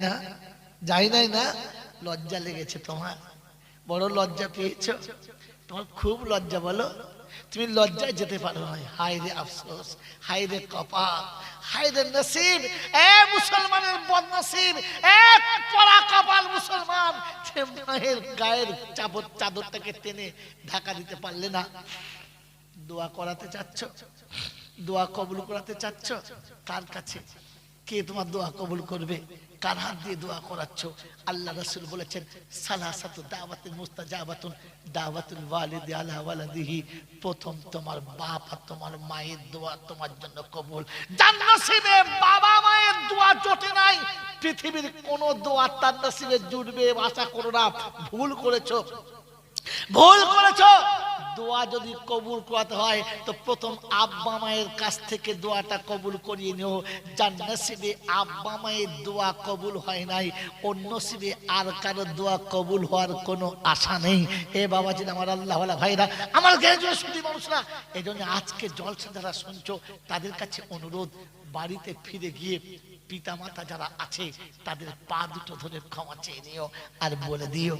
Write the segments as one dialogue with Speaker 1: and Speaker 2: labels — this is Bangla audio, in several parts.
Speaker 1: না? যাই নাই না? লজ্জা লেগেছে তোমার। বড় লজ্জা পেয়েছ। তোমার খুব লজ্জা বলো। তুমি লজ্জায় যেতে পারো না। হায় রে আফসোস, হায় রে কপাল, হায় রে নসিব। এ মুসলমানের বদনসিব, এক পড়া কপাল মুসলমান। মায়ের গায়ের চাদর চাদরটাকে টেনে ঢাকা দিতে পারলে না। দোয়া করাতে চাচ্ছ? দোয়া কবুল করাতে চাচ্ছ? কার কাছে কে তোমার দোয়া কবুল করবে? কার হাত দিয়ে দোয়া করাচ্ছ? আল্লাহ রাসূল বলেছেন, সালাসাতু দাওয়াতুল মুস্তাজাবাতুন, দাওয়াতুল ওয়ালিদি আলা ওয়ালাদিহি। প্রথম তোমার বাপ আর তোমার মায়ের দোয়া তোমার জন্য কবুল। যার নসিবে বাবা মায়ের দোয়া জোটে নাই, পৃথিবীর কোন দোয়া তার নসিবে জুটবে, আশা করো না, ভুল করেছ। ভুল করেছ। দোয়া যদি কবুল করাতে হয়, তো প্রথম আব্বা মায়ের কাছ থেকে দোয়াটা কবুল করিয়ে নিও। যার নসিবে আব্বা মায়ের দোয়া কবুল হয় নাই অন্য নসিবে আর কারও দোয়া কবুল হওয়ার কোনো আশা নেই। এ বাবাজি আমার আল্লাহ ভাইরা, আমার গ্রাজুয়েট শুধু মানুষরা এই জন্য আজকে জলসা যারা শুনছো, তাদের কাছে অনুরোধ, বাড়িতে ফিরে গিয়ে পিতা মাতা যারা আছে, তাদের পা দুটো ধরে ক্ষমা চেয়ে নিও আর বলে দিও।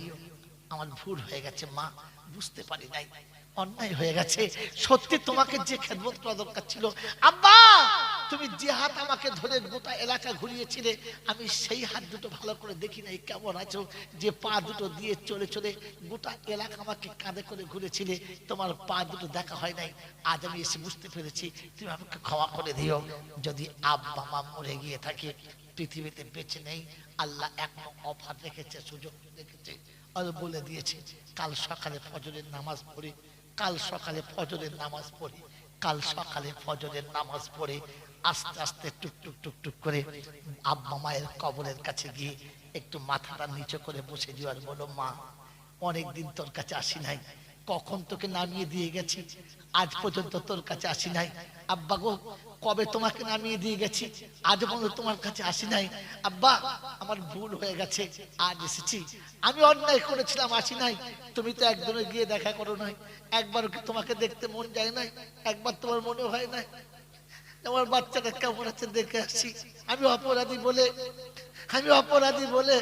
Speaker 1: আমার ভুল হয়ে গেছে মা, বুঝতে পারি নাই। অন্যায় হয়ে গেছে। সত্যি তোমাকে যে খেদমত করা দরকার ছিল। আব্বা তুমি যে হাত আমাকে ধরে গোটা এলাকা ঘুরিয়েছিলে আমি সেই হাত দুটো ভালো করে দেখি নাই কেমন আছো? যে পা দুটো দিয়ে চলে চলে গোটা এলাকা আমাকে কাঁধে করে ঘুরেছিলে তোমার পা দুটো দেখা হয় নাই। আজ আমি এসে বুঝতে পেরেছি তুমি আমাকে ক্ষমা করে দিও। যদি আব্বা মা মরে গিয়ে থাকে পৃথিবীতে বেঁচে নেই আল্লাহ এখনও অফার রেখেছে সুযোগ রেখেছে। আর বলে দিয়েছে কাল সকালে ফজরের নামাজ পড়ে কাল সকালে ফজরের নামাজ পড়ে, কাল সকালে ফজরের নামাজ পড়ে, আস্তে আস্তে টুকটুক টুক টুক করে আব্বা মায়ের কবরের কাছে গিয়ে একটু মাথাটা নিচে করে বসে দেওয়ার বলো, মা, অনেকদিন তোর কাছে আসি নাই কখন তোকে নামিয়ে দিয়ে গেছি? আজ পর্যন্ত তোর কাছে আসি নাই। আব্বা গো, কবে তোমাকে নামিয়ে দিয়ে গেছি? আজ পর্যন্ত তোমার কাছে আসি নাই। আব্বা, আমার ভুল হয়ে গেছে। আজ এসেছি। আমি অন্যায় করেছিলাম, আসি নাই। তুমি তো একজনে গিয়ে দেখা করো নাই। একবার তোমাকে দেখতে মন যায় নাই? একবার তোমার মনে হয় নাই? আমার বাচ্চাটা কেমন আছে দেখে আসছি আমি অপরাধী বলে, আমি অপরাধী বলে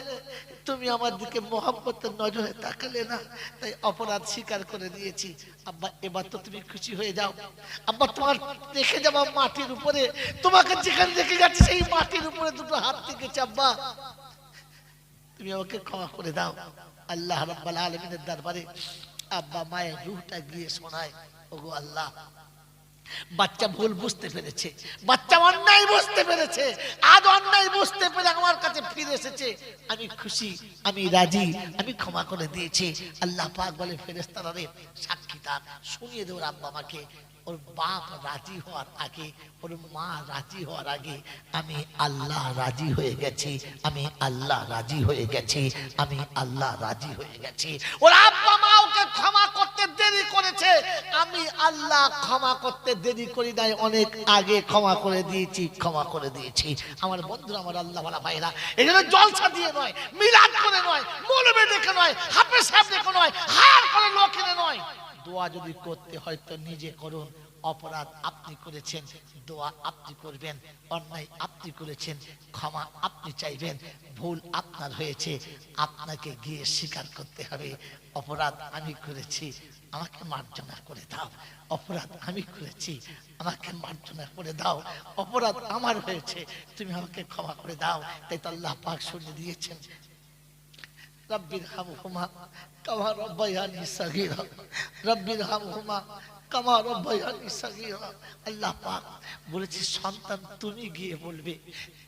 Speaker 1: তুমি আমার দিকে মোহাম্মতের নজরে তাকালে না, তাই অপরাধ স্বীকার করে দিয়েছি। আব্বা, এবার তো তুমি খুশি হয়ে যাও। আব্বা, তোমার রেখে যাওয়া মাটির উপরে, তোমাকে যেখানে দেখে যাচ্ছে, সেই মাটির উপরে দুটো হাত থেকেছে আব্বা। তুমি আমাকে ক্ষমা করে দাও। আল্লাহ রাব্বাল আলামিনের দরবারে আব্বা মায়ের রূহটা গিয়ে শোনায়, ওগো আল্লাহ বাচ্চা ভুল বুঝতে পেরেছে। বাচ্চা অন্যায় বুঝতে পেরেছে। আজ অন্যায় বুঝতে পেরে আমার কাছে ফিরে এসেছে। আমি খুশি, আমি রাজি, আমি ক্ষমা করে দিয়েছি। আল্লাহ পাক বলে ফেরেস্তারা রে, সাক্ষী তার শুনিয়ে দেওয়ার আব্বা আমাকে। ওর বাপ রাজি হওয়ার আগে, ওর মা রাজি হওয়ার আগে, আমি আল্লাহ রাজি হয়ে গেছি। আমি আল্লাহ রাজি হয়ে গেছি। আমি আল্লাহ রাজি হয়ে গেছি। ওর আব্বা মা ওকে ক্ষমা দেরি করেছে। আমি আল্লাহ ক্ষমা করতে দেরি করি নাই, অনেক আগে ক্ষমা করে দিয়েছি, ক্ষমা করে দিয়েছি। আমার বন্ধুরা, আমার আল্লাহ বলা ভাইরা এই জন্য জলসা দিয়ে নয়, মিলাদ করে নয়, মৌলবে দেখে নয় হাফে সাহেব দেখে নয়, হার করে লোক এনে নয়। দোয়া যদি করতে হয় তো নিজে করুন, অপরাধ আপনি করেছেন, দোয়া আপনি করবেন, অন্যায় আপনি করেছেন, ক্ষমা আপনি চাইবেন, ভুল আপনার হয়েছে, আপনাকে গিয়ে স্বীকার করতে হবে, অপরাধ আমি করেছি আমাকে মার্জনা করে দাও। অপরাধ আমি করেছি। আমাকে মার্জনা করে দাও। অপরাধ আমার হয়েছে। তুমি আমাকে ক্ষমা করে দাও। তাই তো আল্লাহ পাক সরিয়ে দিয়েছেন। রব্বির হামহুমা, কামা রব্বায়ানি সাগীরা। রব্বির কামা সাগীরা। আল্লাহ পাক বলেছে, সন্তান, তুমি গিয়ে বলবে,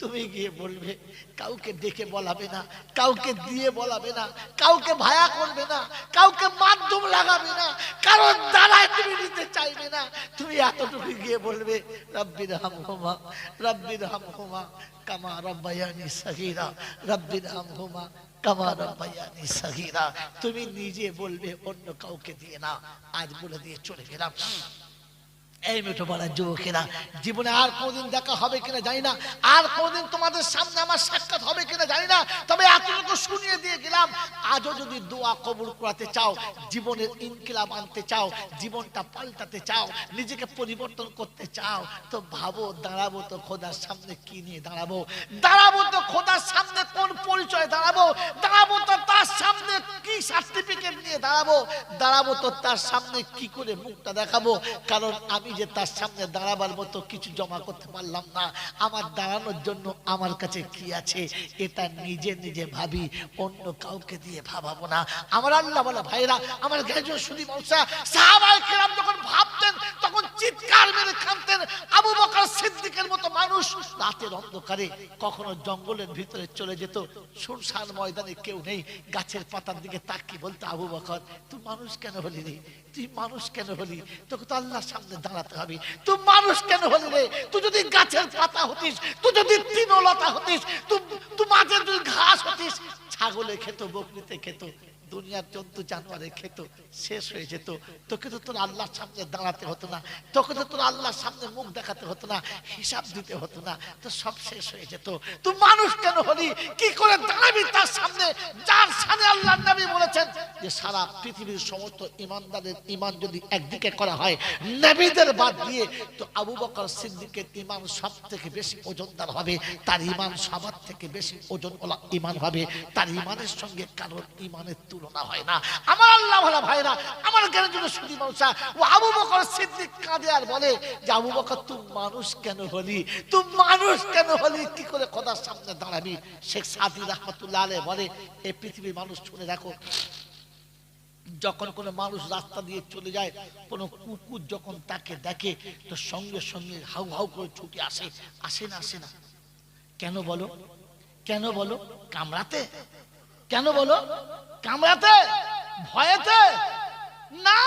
Speaker 1: তুমি গিয়ে বলবে, কাউকে ডেকে বলাবে না, কাউকে দিয়ে বলাবে না, কাউকে ভায়া করবে না, কাউকে মাধ্যম লাগাবে না কারণ দ্বারায় তুমি নিতে চাইবে না। তুমি এতটুকু গিয়ে বলবে, রব্বির হামহুমা রব্বির হামহুমা কামা রব্বায়ানি সাগীরা, রব্বির রব্বায়ানি সাগীরা তুমি নিজে বলবে অন্য কাউকে দিয়ে না। আজ বলে দিয়ে চলে গেলাম। এই মেঠো পাড়ার যুবকেরা জীবনে আর কোনদিন দেখা হবে কিনা জানি না, আর কোনদিন তোমাদের সামনে আমার সাক্ষাৎ হবে কিনা জানি না, তবে এতটুকু শুনিয়ে দিয়ে গেলাম, আজও যদি দোয়া কবুল করাতে চাও, জীবনের ইনকিলাব আনতে চাও, জীবনটা পাল্টাতে চাও, নিজেকে পরিবর্তন করতে চাও, তো ভাবো দাঁড়াবো তো খোদার সামনে কি নিয়ে দাঁড়াবো দাঁড়াবো তো খোদার সামনে কোন পরিচয় দাঁড়াবো দাঁড়াবো তো তার সামনে, কি সার্টিফিকেট নিয়ে দাঁড়াবো? দাঁড়াবো তো তার সামনে, কি করে মুখটা দেখাবো? কারণ আমি যে তার সামনে দাঁড়াবার মতো কিছু জমা করতে পারলাম না। আমার দাঁড়ানোর জন্য আমার কাছে কি আছে, এটা নিজে নিজে ভাবি, অন্য কাউকে দিয়ে ভাবাবো না। আমার আল্লাহ বলা, ভাইরা, আমার গ্রাজুয়েট মৌসা সাহাবাই কেরাম যখন ভাবতেন, তখন চিৎকার মেরে কাঁদতেন। আবু সিদ্দিকের মতো মানুষ রাতের অন্ধকারে কখনো জঙ্গলের ভিতরে চলে যেত। শুনশান ময়দানে কেউ নেই। গাছের পাতার দিকে তাকিয়ে বলতো, আবু বকর, তুই মানুষ কেন হলি রে? তুই মানুষ কেন হলি? তোকে তো আল্লাহর সামনে দাঁড়াতে হবে। তুই মানুষ কেন হলি রে? তুই যদি গাছের পাতা হতিস, তুই যদি তৃণলতা হতিস, তুই তুই মাঝে তুই ঘাস হতিস, ছাগলে খেত, বকরিতে খেত। দুনিয়ার জন্তু জানোয়ারে খেত শেষ হয়ে যেত। তোকে তো তোর আল্লাহর সামনে দাঁড়াতে হতো না। তোকে তো তোর আল্লাহর সামনে মুখ দেখাতে হতো না। হিসাব দিতে হতো না। তো সব শেষ হয়ে যেত। তুই মানুষ কেন হলি? কি করে দাঁড়াবি তার সামনে? যার সামনে আল্লাহ নবী বলেছেন যে সারা পৃথিবীর সমস্ত ইমানদারের ইমান যদি একদিকে করা হয়, নবীদের বাদ দিয়ে, তো আবু বকর সিদ্দিকের ইমান সব থেকে বেশি ওজনদার হবে, তার ইমান সবার থেকে বেশি ওজনওয়ালা ইমান হবে, তার ইমানের সঙ্গে কারোর ইমানের তুলনা হয় না। আমার আল্লাহ ভালো ভাইরা, আমার জ্ঞানের জন্য শুধু মানুষ ও আবু বকর সিদ্দিক কাঁদে আর বলে যে, আবু বকর, তুই মানুষ কেন হলি? তুই মানুষ কেন হলি? কি করে কথার সামনে দাঁড়াবি? শেখ সাদি রহমতুল্লাহ বলে এই পৃথিবীর মানুষ শুনে রাখো যখন কোনো মানুষ রাস্তা দিয়ে চলে যায়, কোনো কুকুর যখন তাকে দেখে, তো সঙ্গে সঙ্গে হাউ হাউ করে ছুটে আসে। আসে না আসে না। কেন বলো? কেন বলো? কামড়াতে? কেন বলো? কামড়াতে? ভয়েতে? না!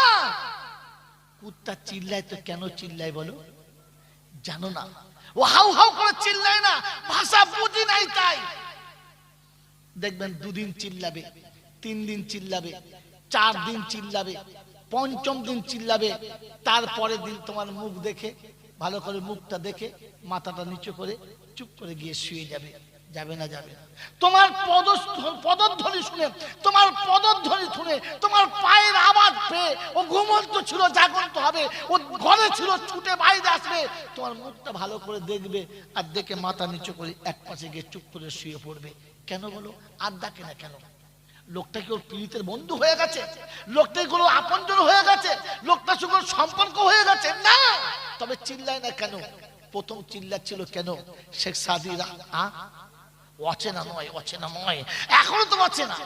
Speaker 1: কুত্তা চিল্লায় তো কেন চিল্লায় বলো? জানো না। ও হাউ হাউ করে চিল্লায় না। ভাষা বুঝি নাই তাই। দেখবেন দুদিন চিল্লাবে, তিন দিন চিল্লাবে। চার দিন চিল্লাবে, পঞ্চম দিন চিল্লাবে, তারপরের দিন তোমার মুখ দেখে, ভালো করে মুখটা দেখে, মাথাটা নিচু করে চুপ করে গিয়ে শুয়ে যাবে যাবে না যাবে তোমার পদধ্বনি শুনে, তোমার পদধ্বনি শুনে, তোমার পায়ের আওয়াজ পেয়ে, ও ঘুমন্ত ছিল জাগন্ত হবে, ও ঘরে ছিল, ছুটে বাইরে আসবে, তোমার মুখটা ভালো করে দেখবে আর দেখে মাথা নিচু করে এক পাশে গিয়ে চুপ করে শুয়ে পড়বে। কেন বলো? আর ডাকে না কেন? লোকটা কি ওর পীড়িতের বন্ধু হয়ে গেছে? লোকটা কি কোনো আপনজন হয়ে গেছে? লোকটা সঙ্গে সম্পর্ক হয়ে গেছে? না! তবে চিল্লায় না কেন? প্রথম চিল্লা ছিল কেন? শেখ সাদিরা অচেনা নয় অচেনা নয়। এখনও তো বাঁচে না।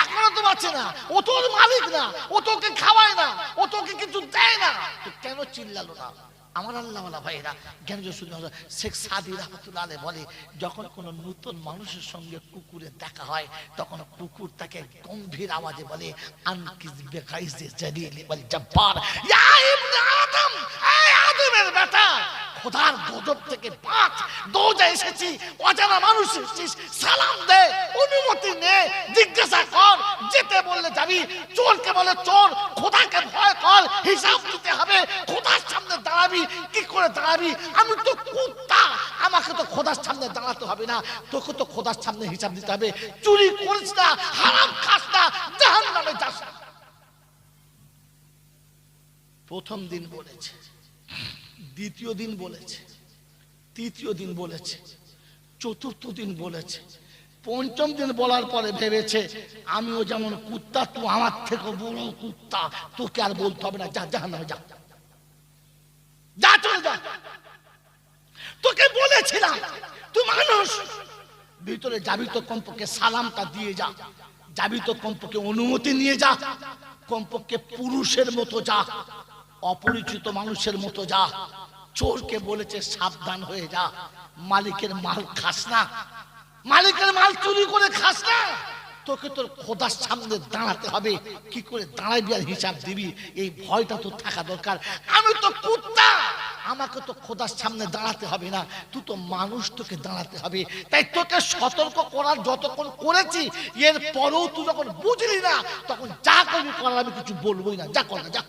Speaker 1: এখনও তো বাঁচে না। ও তোর মালিক না। ও তোকে খাওয়ায় না। ও তোকে কিছু দেয় না। তো কেন চিল্লালো না? আমার আল্লাহওয়ালা ভাইরা জ্ঞান শেখ সাদি রহমতুল্লাহ বলে, যখন কোনো নতুন মানুষের সঙ্গে কুকুরের দেখা হয়, তখন কুকুর তাকে গম্ভীর আওয়াজে বলে আনকিস বেকাইজে জালিলি বলে জব্বার। ইয়া ইবনে খোদার গজব থেকে বাঁচ। দৌড়ে এসেছি, অজানা মানুষ এসেছিস, সালাম দে, অনুমতি নে, জিজ্ঞাসা কর, যেতে বললে যাবি। চোরকে বলে, চোর, খোদাকে ভয় কর, হিসাব দিতে হবে, খোদার সামনে দাঁড়াবি, কি করে দাঁড়াবি? আমি তো কুত্তা, আমাকে তো খোদার সামনে দাঁড়াতে হবে না, তোকে তো খোদার সামনে হিসাব দিতে হবে। চুরি করিস না, হারাম খাস না জাহান নামে যাস। প্রথম দিন বলেছে দ্বিতীয় দিন বলেছে। তৃতীয় দিন বলেছে। চতুর্থ দিন বলেছে। পঞ্চম দিন বলার পরে ভেবেছে, আমিও যেমন কুত্তা তুই আমার থেকে বড় কুত্তা। তোকে আর বলতে হবে না, যা যা যা। তোকে বলেছিলাম, তুই মানুষ। ভিতরে যাবি তো কমপক্ষে সালামটা দিয়ে যা। যাবি তো কমপক্ষে অনুমতি নিয়ে যা। কমপক্ষে পুরুষের মতো যা। অপরিচিত মানুষের মতো যা। চোরকে বলেছে সাবধান হয়ে যা। মালিকের মাল খাস না। মালিকের মাল চুরি করে খাস না। তোকে তোর খোদার সামনে দাঁড়াতে হবে। কি করে দাঁড়াবি আর হিসাব দিবি? এই ভয়টা তো থাকা দরকার। আমি তো কুত্তা। আমাকে তো খোদার সামনে দাঁড়াতে হবে না। তুই তো মানুষ তোকে দাঁড়াতে হবে। তাই তোকে সতর্ক করার যতক্ষণ করেছি এর পরেও তুই যখন বুঝলি না, তখন যা করবি করার আমি কিছু বলবোই না। যা কর, যা